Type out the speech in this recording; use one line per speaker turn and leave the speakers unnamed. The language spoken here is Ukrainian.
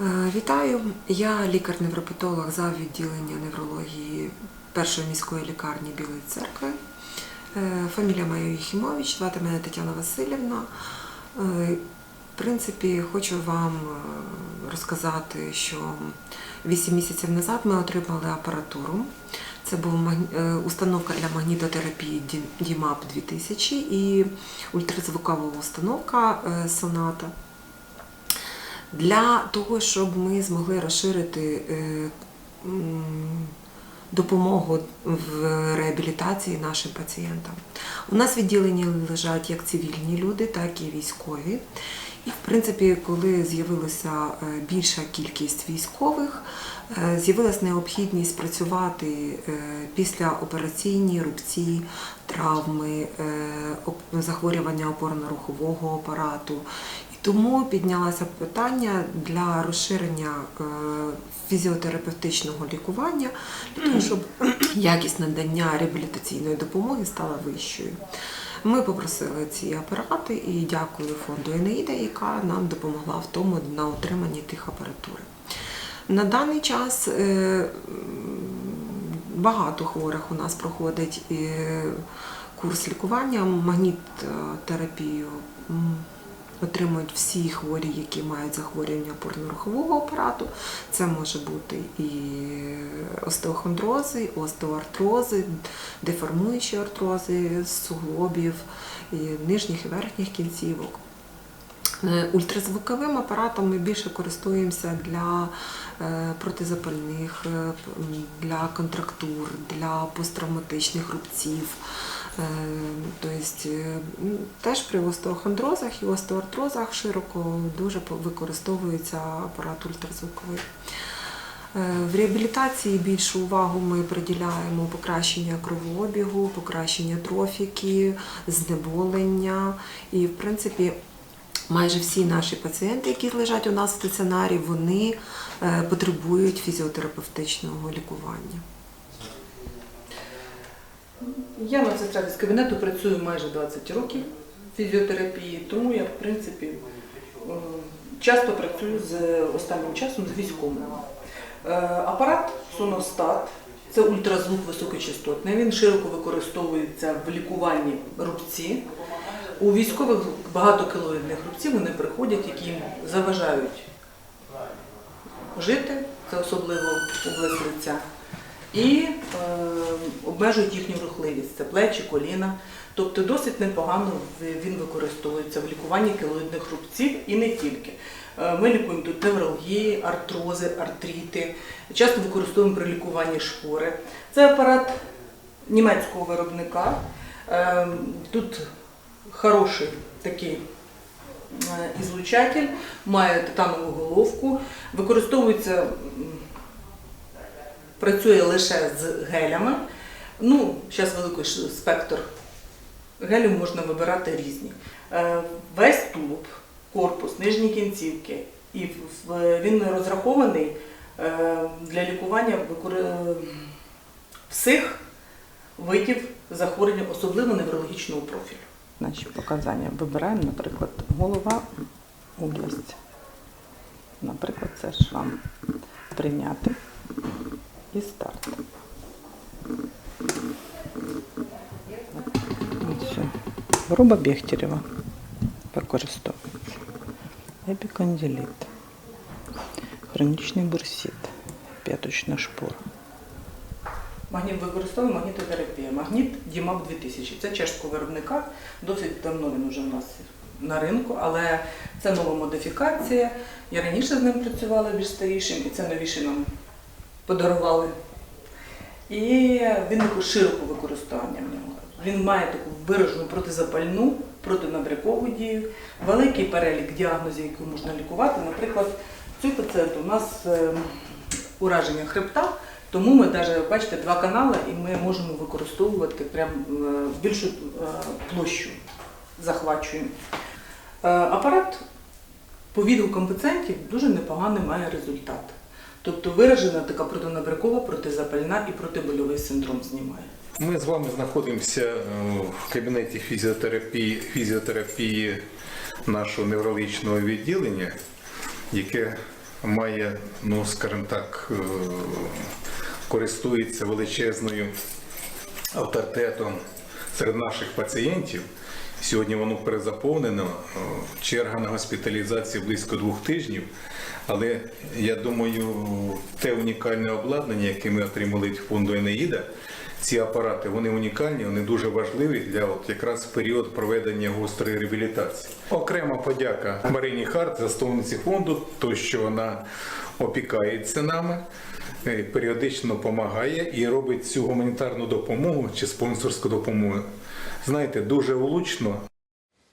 Е, Вітаю, я лікар-невропатолог за відділення неврології першої міської лікарні Білої церкви. Е, Фамілія моя Єхімович, звати мене Тетяна Васильівна. Е, В принципі, хочу вам розказати, що 8 місяців назад ми отримали апаратуру. Це була установка для магнітотерапії DIMAP 2000 і ультразвукова установка Соната. Для того, щоб ми змогли розширити е, допомогу в реабілітації нашим пацієнтам. У нас відділені лежать як цивільні люди, так і військові. І, в принципі, коли з'явилася е, більша кількість військових, е, з'явилася необхідність працювати після операційні рубці, травми, захворювання опорно-рухового апарату. Тому піднялося питання для розширення е, фізіотерапевтичного лікування, для того, щоб якість надання реабілітаційної допомоги стала вищою. Ми попросили ці апарати і дякую фонду Енеїда, яка нам допомогла в тому на отриманні тих апаратури. На даний час е, багато хворих у нас проходить е, курс лікування, магніттерапію. м, Отримують всі хворі, які мають захворювання опорно-рухового апарату. Це може бути і остеохондрози, остеоартрози, деформуючі артрози суглобів, і нижніх і верхніх кінцівок. Е, Ультразвуковим апаратом ми більше користуємося для е, протизапальних, е, для контрактур, для посттравматичних рубців. Е, Тобто е, теж при остеохондрозах і остеоартрозах широко дуже використовується апарат ультразвуковий. Е, В реабілітації більшу увагу ми приділяємо покращення кровообігу, покращення трофіки, знеболення. І, в принципі, майже всі наші пацієнти, які лежать у нас в стаціонарі, вони потребують фізіотерапевтичного лікування.
Я медсестра з кабінету працюю майже 20 років фізіотерапії, тому я, в принципі, е, часто працюю з останнім часом з військовими. Е, Апарат Соностат це ультразвук високочастотний. Він широко використовується в лікуванні рубці. У військових багатокілоїдних рубців вони приходять, які їм заважають жити, це особливо область лиця, і е, обмежують їхню рухливість, це плечі, коліна. Тобто досить непогано він використовується в лікуванні кілоїдних рубців і не тільки. Е, Ми лікуємо тут невралгії, артрози, артрити, часто використовуємо при лікуванні шпори. Це апарат німецького виробника. Е, Тут хороший такий е, ізлучатель, має титанову головку, використовується, працює лише з гелями. Ну, зараз великий спектр гелів можна вибирати різні. Е, Весь тулуб, корпус, нижні кінцівки, і він розрахований е, для лікування всіх видів захворювання, особливо неврологічного профілю. Наші показання вибираємо, наприклад, голова, область. Наприклад, це шрам. Прийняти і старт. Хвороба Бехтерева використовується. Епікондиліт. Хронічний бурсит. П'яточна шпора. Магніт використовує магнітотерапія. Магніт Дімак 2000. Це чешського виробника. Досить давно він вже в нас на ринку, але це нова модифікація. Я раніше з ним працювала більш старішим, і це новіше нам подарували. І він широко використання в нього. Він має таку виражену протизапальну, протинабрякову дію, великий перелік діагнозів, які можна лікувати. Наприклад, цю пацієнту у нас е, ураження хребта, тому ми навіть бачите два канали, і ми можемо використовувати прям е, більшу е, площу захвачуємо. Апарат по відгукам пацієнтів дуже непоганий має результат. Тобто виражена така протинабрякова, протизапальна і протибольовий синдром знімає.
Ми з вами знаходимося е, в кабінеті фізіотерапії, фізіотерапії нашого неврологічного відділення, яке має, ну скажімо так, е, користується величезною авторитетом серед наших пацієнтів. Сьогодні воно перезаповнено. Е, Черга на госпіталізацію близько двох тижнів. Але я думаю, те унікальне обладнання, яке ми отримали від фонду Енеїда, ці апарати вони унікальні, вони дуже важливі для от якраз період проведення гострої реабілітації. Окрема подяка Марині Харт, засновниці фонду, то що вона опікається нами, е, періодично допомагає і робить цю гуманітарну допомогу чи спонсорську допомогу. Знаєте, дуже влучно,